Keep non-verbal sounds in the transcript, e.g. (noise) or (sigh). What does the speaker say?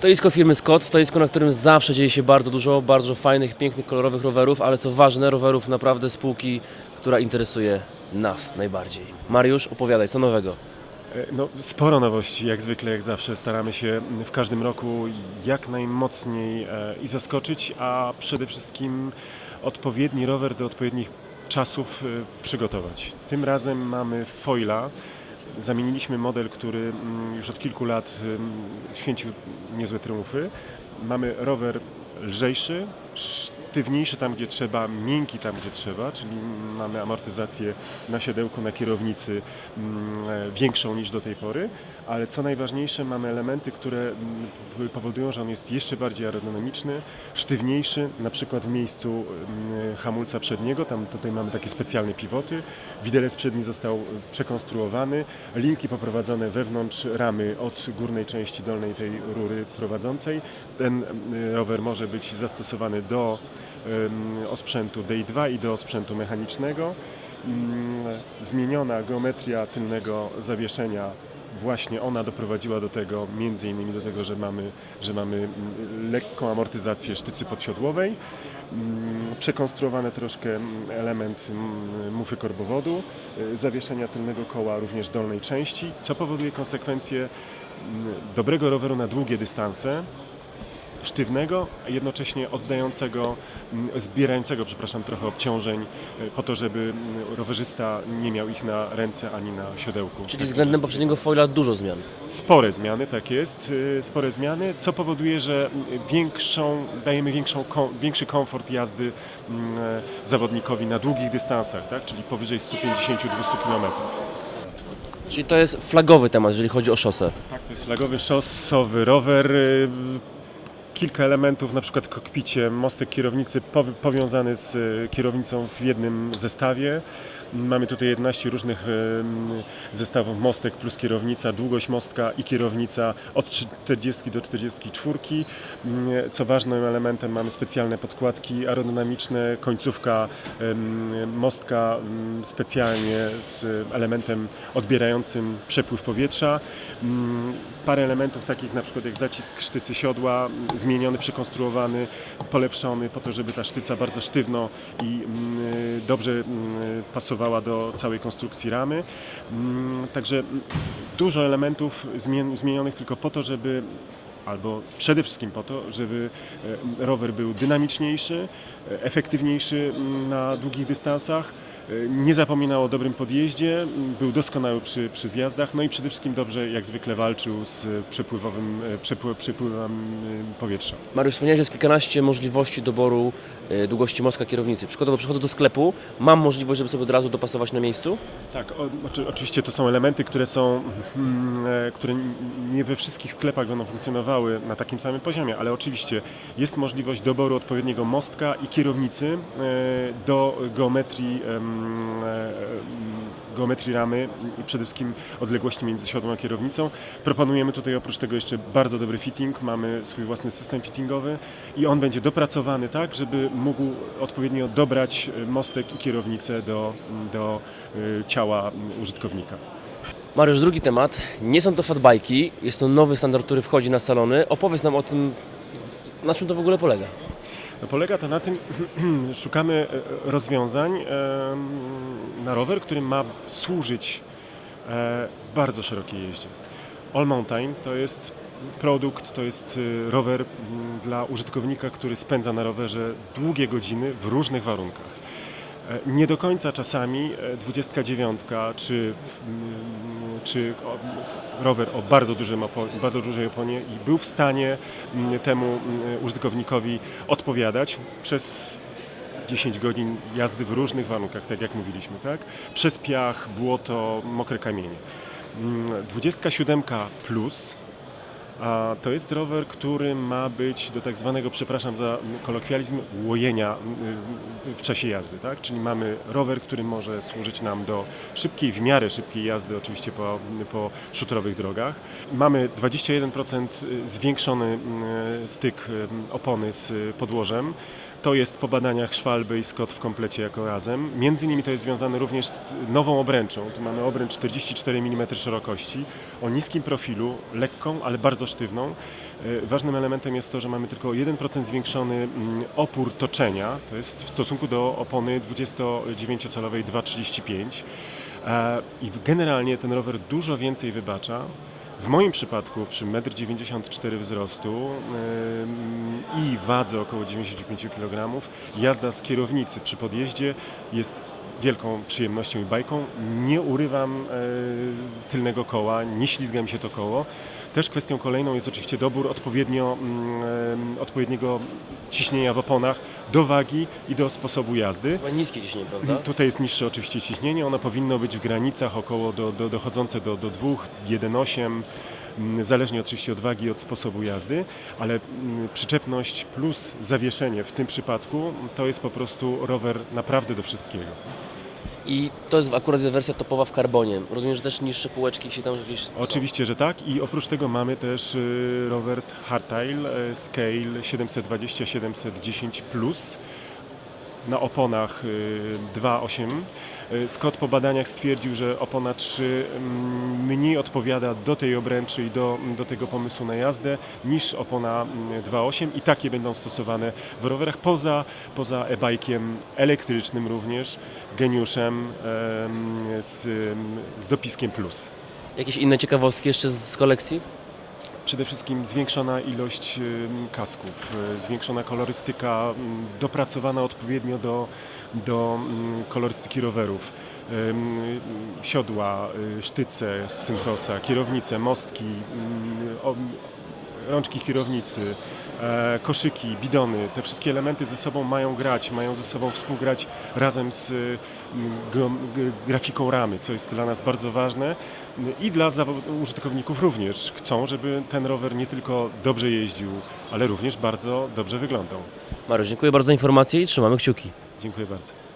Stoisko firmy Scott, stoisko, na którym zawsze dzieje się bardzo dużo, bardzo fajnych, pięknych, kolorowych rowerów, ale co ważne, rowerów naprawdę spółki, która interesuje nas najbardziej. Mariusz, opowiadaj, co nowego? E, No, sporo nowości, jak zwykle, jak zawsze. Staramy się w każdym roku jak najmocniej e, i zaskoczyć, a przede wszystkim odpowiedni rower do odpowiednich czasów e, przygotować. Tym razem mamy foila. Zamieniliśmy model, który mm, już od kilku lat ym, święcił niezłe triumfy. Mamy rower lżejszy, sztywniejszy tam, gdzie trzeba, miękki tam, gdzie trzeba, czyli mamy amortyzację na siodełku, na kierownicy mm, e, większą niż do tej pory, ale co najważniejsze, mamy elementy, które mm, powodują, że on jest jeszcze bardziej aerodynamiczny, sztywniejszy, na przykład w miejscu mm, hamulca przedniego, tam tutaj mamy takie specjalne pivoty, widelec przedni został e, przekonstruowany, linki poprowadzone wewnątrz ramy od górnej części dolnej tej rury prowadzącej. Ten mm, rower może być zastosowany do osprzętu DI2 i do osprzętu mechanicznego. Zmieniona geometria tylnego zawieszenia właśnie ona doprowadziła do tego, między innymi do tego, że mamy, że mamy mm, lekką amortyzację sztycy podsiodłowej, Mm, przekonstruowany troszkę mm, element mufy korbowodu, y, zawieszenia tylnego koła również dolnej części, co powoduje konsekwencje dobrego roweru na długie dystanse, sztywnego, a jednocześnie oddającego, mm, zbierającego, przepraszam, trochę obciążeń y, po to, żeby mm, rowerzysta nie miał ich na ręce ani na siodełku. Czyli względem poprzedniego foila dużo zmian. Spore zmiany, tak jest, y, spore zmiany, co powoduje, że większą, dajemy większą, większy komfort jazdy mm, e, zawodnikowi na długich dystansach, tak? czyli powyżej 150-200 km. Czyli to jest flagowy temat, jeżeli chodzi o szosę. Tak, to jest flagowy szosowy rower. Kilka elementów, na przykład kokpicie, mostek kierownicy powi- powiązany z y, kierownicą w jednym zestawie. Mamy tutaj 11 różnych ym, zestawów mostek plus kierownica, długość mostka i kierownica od 40 do 44. Ym, Co ważnym elementem mamy specjalne podkładki aerodynamiczne, końcówka ym, mostka specjalnie z elementem odbierającym przepływ powietrza. Parę elementów takich na przykład jak zacisk sztycy siodła, zmieniony, przekonstruowany, polepszony po to, żeby ta sztyca bardzo sztywno i ym, dobrze ym, pasowała do całej konstrukcji ramy. Ym, Także dużo elementów zmien- zmienionych tylko po to, żeby albo przede wszystkim po to, żeby e, rower był dynamiczniejszy, e, efektywniejszy na długich dystansach, nie zapominał o dobrym podjeździe, był doskonały przy, przy zjazdach, no i przede wszystkim dobrze, jak zwykle, walczył z przepływowym, e, przepły, przepływem e, powietrza. Mariusz, wspomniałeś, że jest kilkanaście możliwości doboru długości mostka kierownicy. Przykładowo przychodzę do sklepu, mam możliwość, żeby sobie od razu dopasować na miejscu? Tak, o, oczy- oczywiście to są elementy, które są, mm, e, które nie we wszystkich sklepach będą funkcjonowały na takim samym poziomie, ale oczywiście jest możliwość doboru odpowiedniego mostka i kierownicy e, do geometrii, e, geometrii ramy i przede wszystkim odległości między siodłem a kierownicą. Proponujemy tutaj oprócz tego jeszcze bardzo dobry fitting, mamy swój własny system fittingowy i on będzie dopracowany tak, żeby mógł odpowiednio dobrać e, mostek i kierownicę do, do e, ciała użytkownika. Mariusz, drugi temat. Nie są to fatbajki, jest to nowy standard, który wchodzi na salony. Opowiedz nam o tym, na czym to w ogóle polega. No, polega to na tym, (clears throat) szukamy e, rozwiązań na rower, który ma służyć e, bardzo szerokiej jeździe. All Mountain to jest produkt, to jest e, rower dla użytkownika, który spędza na rowerze długie godziny w różnych warunkach. E, Nie do końca czasami e, 29 czy, mm, czy o, rower o bardzo, dużym bardzo dużej oponie i był w stanie mm, temu mm, użytkownikowi odpowiadać przez 10 godzin jazdy w różnych warunkach, tak jak mówiliśmy, tak? Przez piach, błoto, mokre kamienie. Mm, 27 plus a to jest rower, który ma być do tak zwanego, przepraszam za kolokwializm, łojenia w czasie jazdy. Tak? Czyli mamy rower, który może służyć nam do szybkiej, w miarę szybkiej jazdy, oczywiście po, po szutrowych drogach. Mamy 21% zwiększony styk opony z podłożem. To jest po badaniach Szwalby i Scott w komplecie jako razem. Między innymi to jest związane również z nową obręczą. Tu mamy obręcz 44 mm szerokości, o niskim profilu, lekką, ale bardzo sztywną. E, Ważnym elementem jest to, że mamy tylko o 1% zwiększony mm, opór toczenia, to jest w stosunku do opony 29-calowej 2,35. E, I generalnie ten rower dużo więcej wybacza. W moim przypadku przy 1,94 m wzrostu ym, i wadze około 95 kg jazda z kierownicy przy podjeździe jest wielką przyjemnością i bajką. Nie urywam e, tylnego koła, nie ślizga mi się to koło. Też kwestią kolejną jest oczywiście dobór odpowiednio, mm, odpowiedniego ciśnienia w oponach do wagi i do sposobu jazdy. Chyba niskie ciśnienie, prawda? Tutaj jest niższe oczywiście ciśnienie, ono powinno być w granicach około do, do, dochodzące do, do 2, 1,8, mm, zależnie oczywiście od wagi i od sposobu jazdy, ale mm, przyczepność plus zawieszenie w tym przypadku to jest po prostu rower naprawdę do wszystkiego. I to jest akurat wersja topowa w karbonie. Rozumiem, że też niższe półeczki się tam gdzieś... Oczywiście, że tak. I oprócz tego mamy też y, rower Hardtail y, Scale 720-710 Plus na oponach y, 2.8. Y, Scott po badaniach stwierdził, że opona 3 mm, mniej odpowiada do tej obręczy i do, do tego pomysłu na jazdę niż opona mm, 2.8 i takie będą stosowane w rowerach poza, poza e-bike'iem elektrycznym również, geniuszem em, z, z dopiskiem plus. Jakieś inne ciekawostki jeszcze z kolekcji? Przede wszystkim zwiększona ilość ym, kasków, y, zwiększona kolorystyka, ym, dopracowana odpowiednio do, do ym, kolorystyki rowerów. Ym, Siodła, y, sztyce z Synchrosa, kierownice, mostki, o- rączki kierownicy, koszyki, bidony. Te wszystkie elementy ze sobą mają grać, mają ze sobą współgrać razem z g- grafiką ramy, co jest dla nas bardzo ważne i dla użytkowników również. Chcą, żeby ten rower nie tylko dobrze jeździł, ale również bardzo dobrze wyglądał. Mariusz, dziękuję bardzo za informacje i trzymamy kciuki. Dziękuję bardzo.